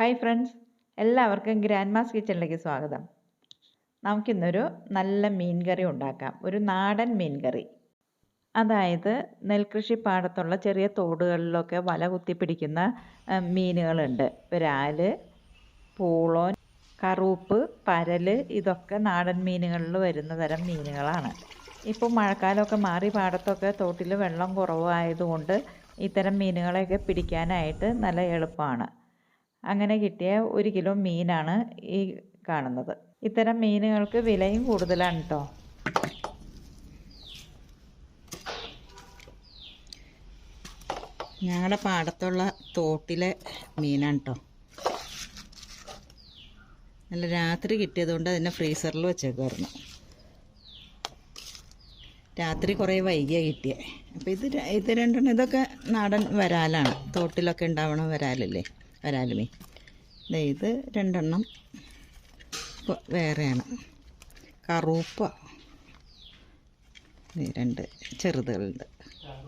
Hi friends എല്ലാവർക്കും grand mass കിച്ചണിലേക്ക് സ്വാഗതം. നമുക്കിന്നൊരു നല്ല മീൻ കറി ഉണ്ടാക്കാം. ഒരു നാടൻ മീൻ കറി അതായത് നെൽകൃഷി പാടത്തുള്ള ചെറിയ തോടുകളിലൊക്കെ വല കുത്തി പിടിക്കുന്ന മീനുകളുണ്ട്. വരാൽ പൂളോൻ കറൂപ്പ് പരൽ ഇതൊക്കെ നാടൻ മീനുകളിൽ വരുന്ന തരം മീനുകളാണ്. ഇപ്പോൾ മഴക്കാലമൊക്കെ മാറി പാടത്തൊക്കെ തോട്ടിൽ വെള്ളം കുറവായതുകൊണ്ട് ഇത്തരം മീനുകളെയൊക്കെ പിടിക്കാനായിട്ട് നല്ല എളുപ്പമാണ്. അങ്ങനെ കിട്ടിയ ഒരു കിലോ മീനാണ് ഈ കാണുന്നത്. ഇത്തരം മീനുകൾക്ക് വിലയും കൂടുതലാണ് കേട്ടോ ഞങ്ങളുടെ പാടത്തുള്ള തോട്ടിലെ മീനാണ് കേട്ടോ നല്ല രാത്രി കിട്ടിയതുകൊണ്ട് അതിനെ ഫ്രീസറിൽ വെച്ചേക്കുമായിരുന്നു രാത്രി കുറേ വൈകിയാണ് കിട്ടിയേ. അപ്പോൾ ഇത് ഇത് രണ്ടെണ്ണം ഇതൊക്കെ നാടൻ വരാലാണ്. തോട്ടിലൊക്കെ ഉണ്ടാവണ വരാലല്ലേ? ദേ ഇത് രണ്ടെണ്ണം വേറെയാണ്. കറൂപ്പ. രണ്ട് ചെറുതുകളുണ്ട്.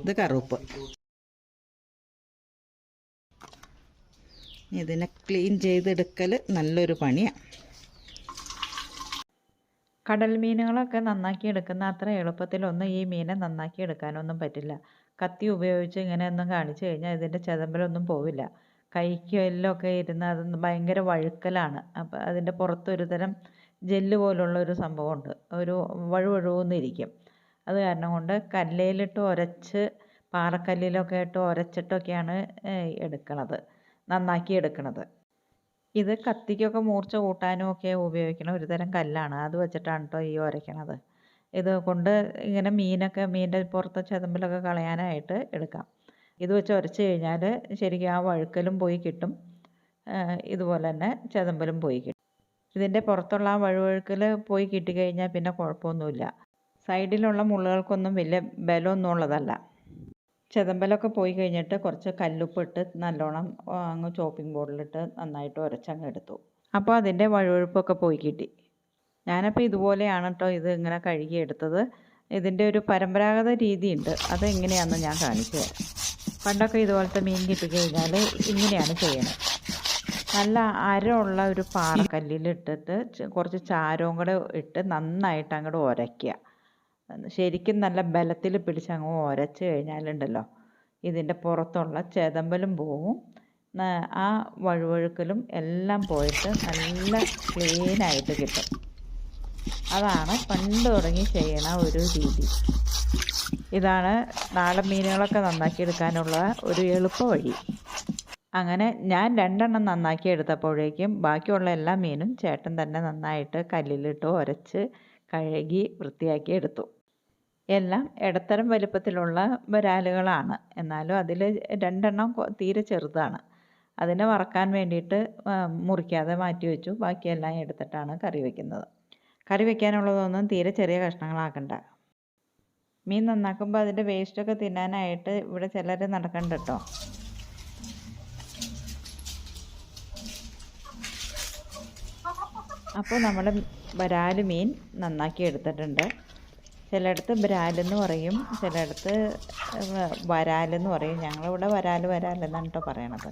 ഇത് കറൂപ്പ്. ഇതിനെ ക്ലീൻ ചെയ്തെടുക്കൽ നല്ലൊരു പണിയാണ് കടൽ മീനുകളൊക്കെ നന്നാക്കി എടുക്കുന്ന അത്ര എളുപ്പത്തിലൊന്നും ഈ മീനെ നന്നാക്കി എടുക്കാനൊന്നും പറ്റില്ല. കത്തി ഉപയോഗിച്ച് ഇങ്ങനെ ഒന്നും കാണിച്ചു കഴിഞ്ഞാൽ ഇതിന്റെ ചെതമ്പലൊന്നും പോവില്ല. കൈക്കും എല്ലൊക്കെ ഇരുന്ന് അത് ഭയങ്കര വഴുക്കലാണ്. അപ്പം അതിന്റെ പുറത്തൊരു തരം ജെല്ല് പോലുള്ള ഒരു സംഭവമുണ്ട്. ഒരു വഴുവഴുവെന്നിരിക്കും. അത് കാരണം കൊണ്ട് കല്ലിലിട്ട് ഉരച്ച് പാറക്കല്ലിലൊക്കെ ഇട്ട് ഉരച്ചിട്ടൊക്കെയാണ് എടുക്കണത്. നന്നാക്കി എടുക്കണത്. ഇത് കത്തിക്കൊക്കെ മൂർച്ച കൂട്ടാനും ഒക്കെ ഉപയോഗിക്കണ ഒരു തരം കല്ലാണ്. അത് വെച്ചിട്ടാണ് കേട്ടോ ഈ ഉരയ്ക്കണത് ഇത് കൊണ്ട് ഇങ്ങനെ മീനൊക്കെ മീനിന്റെ പുറത്തെ ചെതമ്പലൊക്കെ കളയാനായിട്ട് എടുക്കാം. ഇത് വെച്ച് ഉരച്ച് കഴിഞ്ഞാൽ ശരിക്കും ആ വഴുക്കലും പോയി കിട്ടും. ഇതുപോലെ തന്നെ ചെതമ്പലും പോയി കിട്ടും. ഇതിന്റെ പുറത്തുള്ള ആ വഴുവഴുക്കൽ പോയി കിട്ടിക്കഴിഞ്ഞാൽ പിന്നെ കുഴപ്പമൊന്നുമില്ല. സൈഡിലുള്ള മുള്ളുകൾക്കൊന്നും വലിയ ബലമൊന്നും ഉള്ളതല്ല. ചെതമ്പലൊക്കെ പോയി കഴിഞ്ഞിട്ട് കുറച്ച് കല്ലുപ്പിട്ട് നല്ലോണം അങ്ങ് ചോപ്പിംഗ് ബോർഡിലിട്ട് നന്നായിട്ട് ഉരച്ചങ്ങ് എടുത്തു. അപ്പോൾ അതിന്റെ വഴുവഴുപ്പൊക്കെ പോയി കിട്ടി. ഞാനപ്പോൾ ഇതുപോലെയാണ് കേട്ടോ ഇത് ഇങ്ങനെ കഴുകിയെടുത്തത് ഇതിന്റെ ഒരു പരമ്പരാഗത രീതിയുണ്ട്. അത് എങ്ങനെയാണെന്ന് ഞാൻ കാണിച്ചു തരാം. പണ്ടൊക്കെ ഇതുപോലത്തെ മീൻ കിട്ടിക്കഴിഞ്ഞാൽ ഇങ്ങനെയാണ് ചെയ്യണത് നല്ല അരമുള്ള ഒരു പാറക്കല്ലിലിട്ടിട്ട് കുറച്ച് ചാരവും കൂടെ ഇട്ട് നന്നായിട്ട് അങ്ങോട്ട് ഉരയ്ക്കുക ശരിക്കും നല്ല ബലത്തിൽ പിടിച്ച് അങ്ങ് ഉരച്ച് കഴിഞ്ഞാലുണ്ടല്ലോ ഇതിന്റെ പുറത്തുള്ള ചെതമ്പലും പോവും. ആ വഴുവഴുക്കലും എല്ലാം പോയിട്ട് നല്ല ക്ലീനായിട്ട് കിട്ടും. അതാണ് പണ്ട് തുടങ്ങി ചെയ്യണ ഒരു രീതി. ഇതാണ് നാടൻ മീനുകളൊക്കെ നന്നാക്കി എടുക്കാനുള്ള ഒരു എളുപ്പവഴി അങ്ങനെ ഞാൻ രണ്ടെണ്ണം നന്നാക്കി എടുത്തപ്പോഴേക്കും ബാക്കിയുള്ള എല്ലാ മീനും ചേട്ടൻ തന്നെ നന്നായിട്ട് കല്ലിലിട്ട് ഉരച്ച് കഴുകി വൃത്തിയാക്കി എടുത്തു. എല്ലാം ഇടത്തരം വലുപ്പത്തിലുള്ള വരാലുകളാണ്. എന്നാലും അതിൽ രണ്ടെണ്ണം തീരെ ചെറുതാണ്. അതിനെ വറക്കാൻ വേണ്ടിയിട്ട് മുറിക്കാതെ മാറ്റി വെച്ചു. ബാക്കിയെല്ലാം എടുത്തിട്ടാണ് കറി വയ്ക്കുന്നത് കറി വയ്ക്കാനുള്ളതൊന്നും തീരെ ചെറിയ കഷ്ണങ്ങളാക്കണ്ട. മീൻ നന്നാക്കുമ്പോൾ അതിന്റെ വേസ്റ്റൊക്കെ തിന്നാനായിട്ട് ഇവിടെ ചിലർ നടക്കണ്ട കേട്ടോ അപ്പോൾ നമ്മൾ വരാൽ മീൻ നന്നാക്കി എടുത്തിട്ടുണ്ട്. ചിലയിടത്ത് ബ്രാലെന്ന് പറയും ചിലയിടത്ത് വരാലെന്ന് പറയും. ഞങ്ങളിവിടെ വരാൽ വരാലെന്നാണ് കേട്ടോ പറയണത്.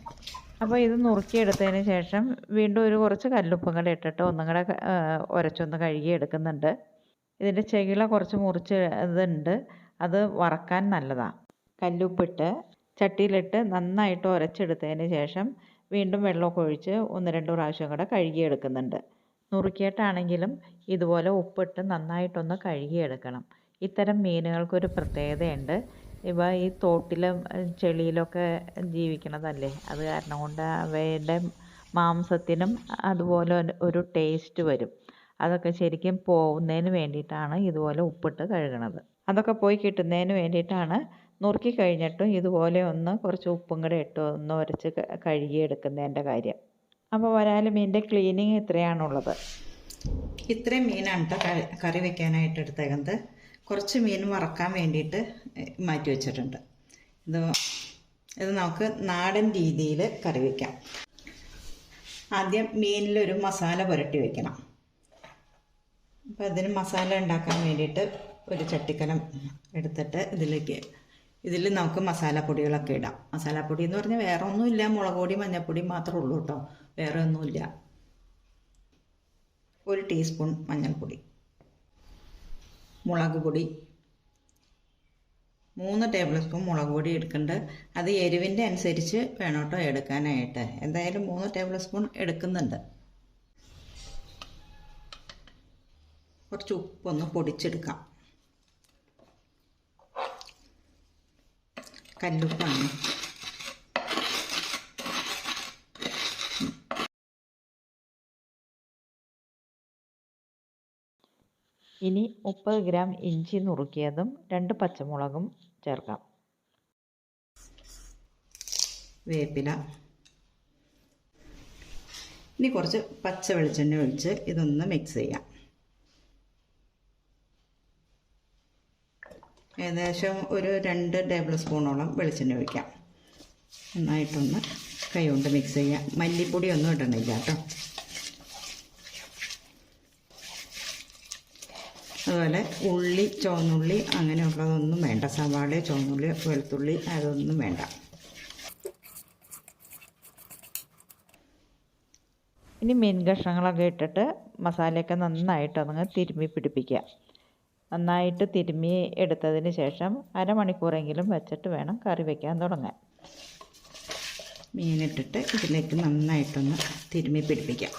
അപ്പോൾ ഇത് നുറുക്കിയെടുത്തതിന് ശേഷം വീണ്ടും ഒരു കുറച്ച് കല്ലുപ്പും കൂടെ ഇട്ടിട്ട് ഒന്നും കൂടെ ഉരച്ചൊന്ന് കഴുകി എടുക്കുന്നുണ്ട് ഇതിന്റെ ചെകിള കുറച്ച് മുറിച്ച് ഇതുണ്ട്. അത് വറക്കാൻ നല്ലതാണ് കല്ലുപ്പിട്ട് ചട്ടിയിലിട്ട് നന്നായിട്ട് ഉരച്ചെടുത്തതിന് ശേഷം വീണ്ടും വെള്ളമൊക്കെ ഒഴിച്ച് ഒന്ന് രണ്ട് പ്രാവശ്യം കൂടെ കഴുകിയെടുക്കുന്നുണ്ട്. നുറുക്കിയിട്ടാണെങ്കിലും ഇതുപോലെ ഉപ്പിട്ട് നന്നായിട്ടൊന്ന് കഴുകിയെടുക്കണം. ഇത്തരം മീനുകൾക്കൊരു പ്രത്യേകതയുണ്ട്. ഇവ ഈ തോട്ടിലും ചെളിയിലൊക്കെ ജീവിക്കണതല്ലേ? അത് കാരണം കൊണ്ട് അവയുടെ മാംസത്തിനും അതുപോലെ ഒരു ടേസ്റ്റ് വരും. അതൊക്കെ ശരിക്കും പോകുന്നതിന് വേണ്ടിയിട്ടാണ് ഇതുപോലെ ഉപ്പിട്ട് കഴുകണത്. അതൊക്കെ പോയി കിട്ടുന്നതിന് വേണ്ടിയിട്ടാണ് നുറുക്കി കഴിഞ്ഞിട്ടും ഇതുപോലെ ഒന്ന് കുറച്ച് ഉപ്പും കൂടെ ഇട്ട് ഒന്ന് ഉരച്ച് കഴുകി കഴുകിയെടുക്കുന്നതിന്റെ കാര്യം. അപ്പോൾ വരാൽ മീനിന്റെ ക്ലീനിങ് ഇത്രയാണുള്ളത്. ഇത്രയും മീനാണ് കേട്ടോ കറി വെക്കാനായിട്ട് എടുത്തേക്കുന്നത്. കുറച്ച് മീൻ വറക്കാൻ വേണ്ടിയിട്ട് മാറ്റി വെച്ചിട്ടുണ്ട്. ഇത് ഇത് നമുക്ക് നാടൻ രീതിയിൽ കറി വയ്ക്കാം ആദ്യം മീനിലൊരു മസാല പുരട്ടി വെക്കണം. അപ്പോൾ അതിന് മസാല ഉണ്ടാക്കാൻ വേണ്ടിയിട്ട് ഒരു ചട്ടിക്കലം എടുത്തിട്ട് ഇതിലേക്ക് ഇതിൽ നമുക്ക് മസാലപ്പൊടികളൊക്കെ ഇടാം. മസാലപ്പൊടി എന്ന് പറഞ്ഞാൽ വേറെ ഒന്നുമില്ല. മുളക് പൊടി മഞ്ഞൾപ്പൊടി മാത്രമേ ഉള്ളൂ കേട്ടോ. വേറെ ഒന്നുമില്ല. ഒരു ടീസ്പൂൺ മഞ്ഞൾപ്പൊടി മുളക് പൊടി മൂന്ന് ടേബിൾ സ്പൂൺ മുളക് പൊടി എടുക്കുന്നുണ്ട് അത് എരിവിന്റെ അനുസരിച്ച് വേണം കേട്ടോ എടുക്കാനായിട്ട്. എന്തായാലും മൂന്ന് ടേബിൾ സ്പൂൺ എടുക്കുന്നുണ്ട്. കുറച്ച് ഉപ്പൊന്ന് പൊടിച്ചെടുക്കാം. കല്ലുപ്പാണ്. ഇനി മുപ്പത് ഗ്രാം ഇഞ്ചി നുറുക്കിയതും രണ്ട് പച്ചമുളകും ചേർക്കാം. വേപ്പില. ഇനി കുറച്ച് പച്ച വെളിച്ചെണ്ണ ഒഴിച്ച് ഇതൊന്ന് മിക്സ് ചെയ്യാം. ഏകദേശം ഒരു രണ്ട് ടേബിൾ സ്പൂണോളം വെളിച്ചെണ്ണ ഒഴിക്കാം. നന്നായിട്ടൊന്ന് കൈ കൊണ്ട് മിക്സ് ചെയ്യാം. മല്ലിപ്പൊടി ഒന്നും ഇടണില്ല കേട്ടോ അതുപോലെ ഉള്ളി ചുവന്നുള്ളി അങ്ങനെയുള്ളതൊന്നും വേണ്ട. സവാള ചുവന്നുള്ളി വെളുത്തുള്ളി അതൊന്നും വേണ്ട. ഇനി മീൻ കഷ്ണങ്ങളൊക്കെ ഇട്ടിട്ട് മസാലയൊക്കെ നന്നായിട്ട് അതങ്ങ് തിരുമ്മി പിടിപ്പിക്കുക നന്നായിട്ട് തിരുമ്മി എടുത്തതിന് ശേഷം അരമണിക്കൂറെങ്കിലും വെച്ചിട്ട് വേണം കറി വയ്ക്കാൻ തുടങ്ങാൻ. മീനിട്ടിട്ട് ഇതിലേക്ക് നന്നായിട്ടൊന്ന് തിരുമ്മി പിടിപ്പിക്കാം.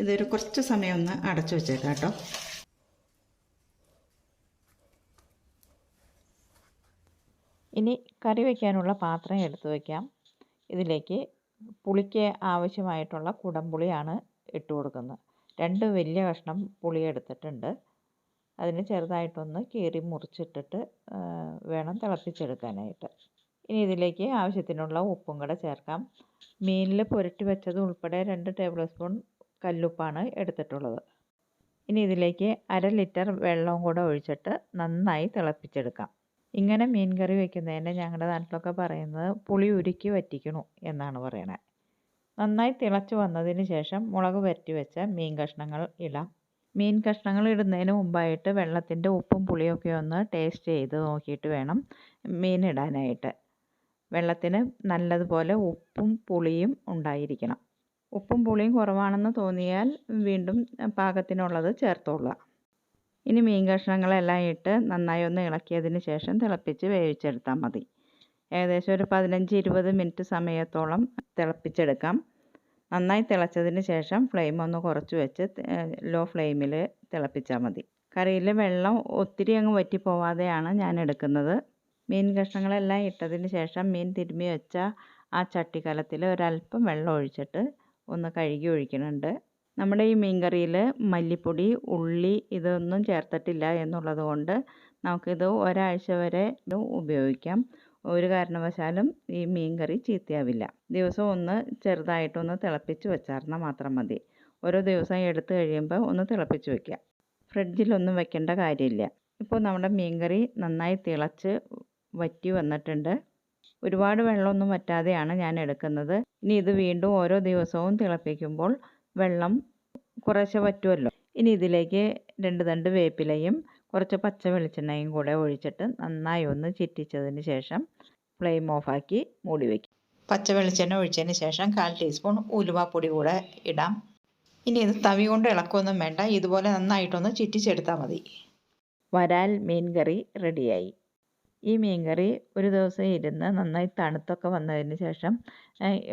ഇതൊരു കുറച്ച് സമയം ഒന്ന് അടച്ചു വെച്ചേക്കാം കേട്ടോ. ഇനി കറി വയ്ക്കാനുള്ള പാത്രം എടുത്തു വയ്ക്കാം ഇതിലേക്ക് പുളിക്ക് ആവശ്യമായിട്ടുള്ള കുടംപുളിയാണ് ഇട്ട് കൊടുക്കുന്നത്. രണ്ട് വലിയ കഷ്ണം പുളി എടുത്തിട്ടുണ്ട് അതിന് ചെറുതായിട്ടൊന്ന് കീറി മുറിച്ചിട്ടിട്ട് വേണം തിളപ്പിച്ചെടുക്കാനായിട്ട്. ഇനി ഇതിലേക്ക് ആവശ്യത്തിനുള്ള ഉപ്പും കൂടെ ചേർക്കാം. മീനിൽ പുരട്ടി വെച്ചത് ഉൾപ്പെടെ രണ്ട് ടേബിൾ സ്പൂൺ കല്ലുപ്പാണ് എടുത്തിട്ടുള്ളത്. ഇനി ഇതിലേക്ക് അര ലിറ്റർ വെള്ളവും കൂടെ ഒഴിച്ചിട്ട് നന്നായി തിളപ്പിച്ചെടുക്കാം. ഇങ്ങനെ മീൻ കറി വെക്കുന്നതിന് ഞങ്ങളുടെ നാട്ടിലൊക്കെ പറയുന്നത് പുളി ഉരുക്കി വറ്റിക്കണു എന്നാണ് പറയണത് നന്നായി തിളച്ചു വന്നതിന് ശേഷം മുളക് വരട്ടി വെച്ച മീൻ കഷ്ണങ്ങൾ ഇടാം. മീൻ കഷ്ണങ്ങൾ ഇടുന്നതിന് മുമ്പായിട്ട് വെള്ളത്തിന്റെ ഉപ്പും പുളിയൊക്കെ ഒന്ന് ടേസ്റ്റ് ചെയ്ത് നോക്കിയിട്ട് വേണം മീൻ ഇടാനായിട്ട്. വെള്ളത്തിന് നല്ലതുപോലെ ഉപ്പും പുളിയും ഉണ്ടായിരിക്കണം. ഉപ്പും പുളിയും കുറവാണെന്ന് തോന്നിയാൽ വീണ്ടും പാകത്തിനുള്ളത് ചേർത്തോളുക. ഇനി മീൻ കഷ്ണങ്ങളെല്ലാം ഇട്ട് നന്നായി ഒന്ന് ഇളക്കിയതിന് ശേഷം തിളപ്പിച്ച് വേവിച്ചെടുത്താൽ മതി. ഏകദേശം ഒരു പതിനഞ്ച് ഇരുപത് മിനിറ്റ് സമയത്തോളം തിളപ്പിച്ചെടുക്കാം. നന്നായി തിളച്ചതിന് ശേഷം ഫ്ലെയിം ഒന്ന് കുറച്ച് വെച്ച് ലോ ഫ്ലെയിമിൽ തിളപ്പിച്ചാൽ മതി. കറിയിൽ വെള്ളം ഒത്തിരി അങ്ങ് വറ്റിപ്പോവാതെയാണ് ഞാൻ എടുക്കുന്നത്. മീൻ കഷ്ണങ്ങളെല്ലാം ഇട്ടതിന് ശേഷം മീൻ തിരുമ്മി വെച്ച ആ ചട്ടിക്കലത്തിൽ ഒരല്പം വെള്ളം ഒഴിച്ചിട്ട് ഒന്ന് കഴുകി ഒഴിക്കുന്നുണ്ട്. നമ്മുടെ ഈ മീൻ കറിയിൽ മല്ലിപ്പൊടി ഉള്ളി ഇതൊന്നും ചേർത്തിട്ടില്ല എന്നുള്ളത് കൊണ്ട് നമുക്കിത് ഒരാഴ്ച വരെ ഉപയോഗിക്കാം. ഒരു കാരണവശാലും ഈ മീൻ കറി ചീത്തയാവില്ല. ദിവസം ഒന്ന് ചെറുതായിട്ടൊന്ന് തിളപ്പിച്ച് വെച്ചാർന്നാൽ മാത്രം മതി. ഓരോ ദിവസം എടുത്തു കഴിയുമ്പോൾ ഒന്ന് തിളപ്പിച്ച് വയ്ക്കുക ഫ്രിഡ്ജിലൊന്നും വെക്കേണ്ട കാര്യമില്ല. ഇപ്പോൾ നമ്മുടെ മീൻ കറി നന്നായി തിളച്ച് വറ്റി വന്നിട്ടുണ്ട്. ഒരുപാട് വെള്ളമൊന്നും വറ്റാതെയാണ് ഞാൻ എടുക്കുന്നത്. ഇനി ഇത് വീണ്ടും ഓരോ ദിവസവും തിളപ്പിക്കുമ്പോൾ വെള്ളം കുറേശ്ശെ വറ്റുമല്ലോ ഇനി ഇതിലേക്ക് രണ്ട് തണ്ട് വേപ്പിലയും കുറച്ച് പച്ച വെളിച്ചെണ്ണയും കൂടെ ഒഴിച്ചിട്ട് നന്നായി ഒന്ന് ചിറ്റിച്ചതിന് ശേഷം ഫ്ലെയിം ഓഫാക്കി മൂടി വയ്ക്കും പച്ച വെളിച്ചെണ്ണ ഒഴിച്ചതിന് ശേഷം കാൽ ടീസ്പൂൺ ഉലുവാപ്പൊടി കൂടെ ഇടാം. ഇനി ഇത് തവി കൊണ്ട് ഇളക്കൊന്നും വേണ്ട. ഇതുപോലെ നന്നായിട്ടൊന്ന് ചിറ്റിച്ചെടുത്താൽ മതി. വരാൽ മീൻ കറി റെഡിയായി. ഈ മീൻ കറി ഒരു ദിവസം ഇരുന്ന് നന്നായി തണുത്തൊക്കെ വന്നതിന് ശേഷം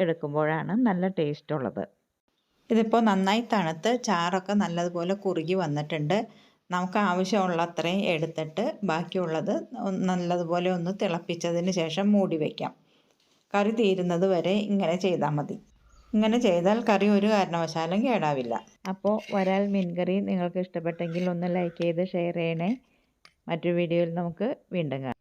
എടുക്കുമ്പോഴാണ് നല്ല ടേസ്റ്റ് ഉള്ളത്. ഇതിപ്പോൾ നന്നായി തണുത്ത് ചാറൊക്കെ നല്ലതുപോലെ കുറുകി വന്നിട്ടുണ്ട്. നമുക്ക് ആവശ്യമുള്ള അത്രയും എടുത്തിട്ട് ബാക്കിയുള്ളത് നല്ലതുപോലെ ഒന്ന് തിളപ്പിച്ചതിന് ശേഷം മൂടി വയ്ക്കാം കറി തീരുന്നത് വരെ ഇങ്ങനെ ചെയ്താൽ മതി. ഇങ്ങനെ ചെയ്താൽ കറി ഒരു കാരണവശാലും കേടാവില്ല. അപ്പോൾ വരാൽ മീൻകറി നിങ്ങൾക്ക് ഇഷ്ടപ്പെട്ടെങ്കിൽ ഒന്ന് ലൈക്ക് ചെയ്ത് ഷെയർ ചെയ്യണേ. മറ്റൊരു വീഡിയോയിൽ നമുക്ക് വീണ്ടും കാണാം.